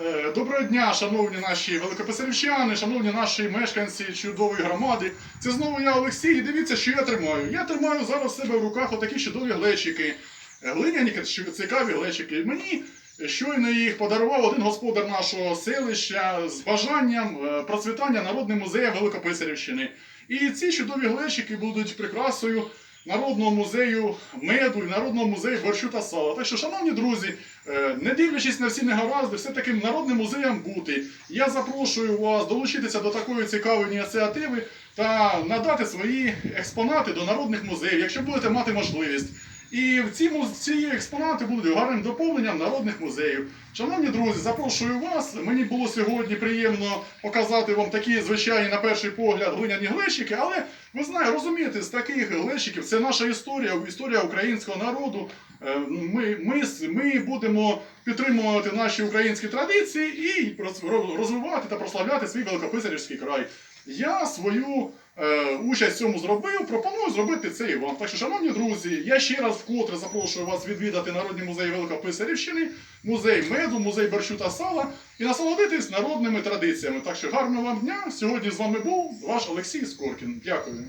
Е, Доброго дня, шановні наші великописарівчани, шановні наші мешканці чудової громади. Це знову я Олексій. І дивіться, що я тримаю. Я тримаю зараз себе в руках отакі чудові глечики. Е, Глиняні цікаві глечики. Мені щойно їх подарував один господар нашого селища з бажанням е, процвітання народним музею Великописарівщини. І ці чудові глечики будуть прикрасою Народного музею меду і Народного музею борщу та сала. Так що, шановні друзі, е, не дивлячись на всі негаразди, все таким народним музеєм бути. Я запрошую вас долучитися до такої цікавої ініціативи та надати свої експонати до народних музеїв, якщо будете мати можливість. І ці, ці експонати будуть гарним доповненням народних музеїв. Шановні друзі, запрошую вас. Мені було сьогодні приємно показати вам такі звичайні, на перший погляд, глиняні глечики, але ви знаєте, розумієте, з таких глечиків це наша історія, історія українського народу. Е, Ми, ми, ми будемо підтримувати наші українські традиції і розвивати та прославляти свій великописарівський край. Я свою е, участь в цьому зробив, пропоную зробити це і вам. Так що, шановні друзі, я ще раз вкотре запрошую вас відвідати Народний музей Великописарівщини, музей меду, музей борщу та сала і насолодитись народними традиціями. Так що гарного вам дня! Сьогодні з вами був ваш Олексій Скоркін. Дякую.